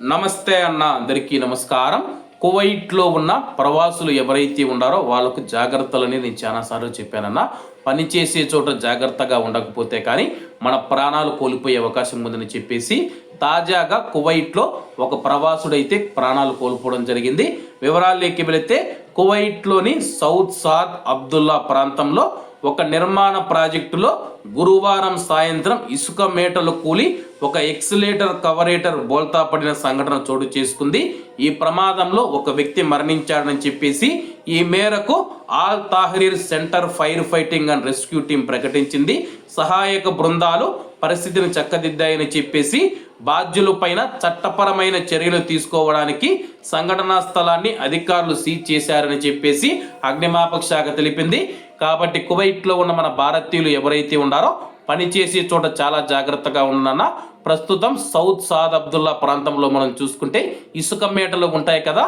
నమస్తే అన్న అందరికీ నమస్కారం. కువైట్లో ఉన్న ప్రవాసులు ఎవరైతే ఉన్నారో వాళ్ళకు జాగ్రత్తలని నేను చాలాసార్లు చెప్పానన్న. పని చేసే చోట జాగ్రత్తగా ఉండకపోతే కానీ మన ప్రాణాలు కోల్పోయే అవకాశం ఉందని చెప్పేసి తాజాగా కువైట్లో ఒక ప్రవాసుడైతే ప్రాణాలు కోల్పోవడం జరిగింది. వివరాల్లోకి వెళితే కువైట్లోని సౌత్ సాద్ అబ్దుల్లా ప్రాంతంలో ఒక నిర్మాణ ప్రాజెక్టులో గురువారం సాయంత్రం ఇసుక మేటలు కూలి ఒక ఎక్సిలేటర్ కవరేటర్ బోల్తా పడిన సంఘటన చోటు చేసుకుంది. ఈ ప్రమాదంలో ఒక వ్యక్తి మరణించాడని చెప్పేసి ఈ మేరకు Al Tahrir centre fire fighting and rescue team ప్రకటించింది. సహాయక బృందాలు పరిస్థితిని చక్కదిద్దాయని చెప్పేసి బాధ్యులపైన చట్టపరమైన చర్యలు తీసుకోవడానికి సంఘటనా స్థలాన్ని అధికారులు సీజ్ చేశారని చెప్పేసి అగ్నిమాపక శాఖ తెలిపింది. కాబట్టి కువైట్లో ఉన్న మన భారతీయులు ఎవరైతే ఉన్నారో పనిచేసే చోట చాలా జాగ్రత్తగా ఉండనన్న ప్రస్తుతం సౌత్ సాద్ అబ్దుల్లా ప్రాంతంలో మనం చూసుకుంటే ఇసుక మేటలు ఉంటాయి కదా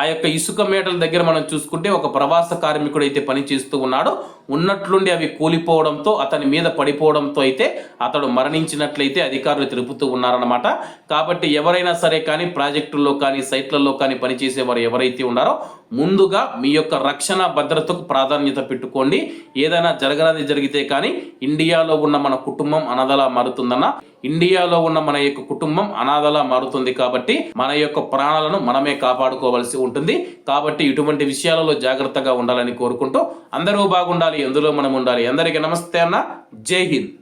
ఆ యొక్క ఇసుక మేటల దగ్గర మనం చూసుకుంటే ఒక ప్రవాస కార్మికుడు అయితే పనిచేస్తూ ఉన్నాడు. ఉన్నట్లుండి అవి కూలిపోవడంతో అతని మీద పడిపోవడంతో అయితే అతడు మరణించినట్లయితే అధికారులు తెలుపుతూ ఉన్నారన్నమాట. కాబట్టి ఎవరైనా సరే కానీ ప్రాజెక్టుల్లో కానీ సైట్లలో కానీ పనిచేసేవారు ఎవరైతే ఉన్నారో ముందుగా మీ యొక్క రక్షణ భద్రతకు ప్రాధాన్యత పెట్టుకోండి. ఏదైనా జరగనది జరిగితే కానీ ఇండియాలో ఉన్న మన కుటుంబం అనదలా మారుతుందన్న ఇండియాలో ఉన్న మన యొక్క కుటుంబం అనాథలా మారుతుంది కాబట్టి మన యొక్క ప్రాణాలను మనమే కాపాడుకోవాల్సి ఉంటుంది. కాబట్టి ఇటువంటి విషయాలలో జాగ్రత్తగా ఉండాలని కోరుకుంటూ అందరూ బాగుండాలి ఎందులో మనం ఉండాలి. అందరికీ నమస్తే అన్న. జై హింద్.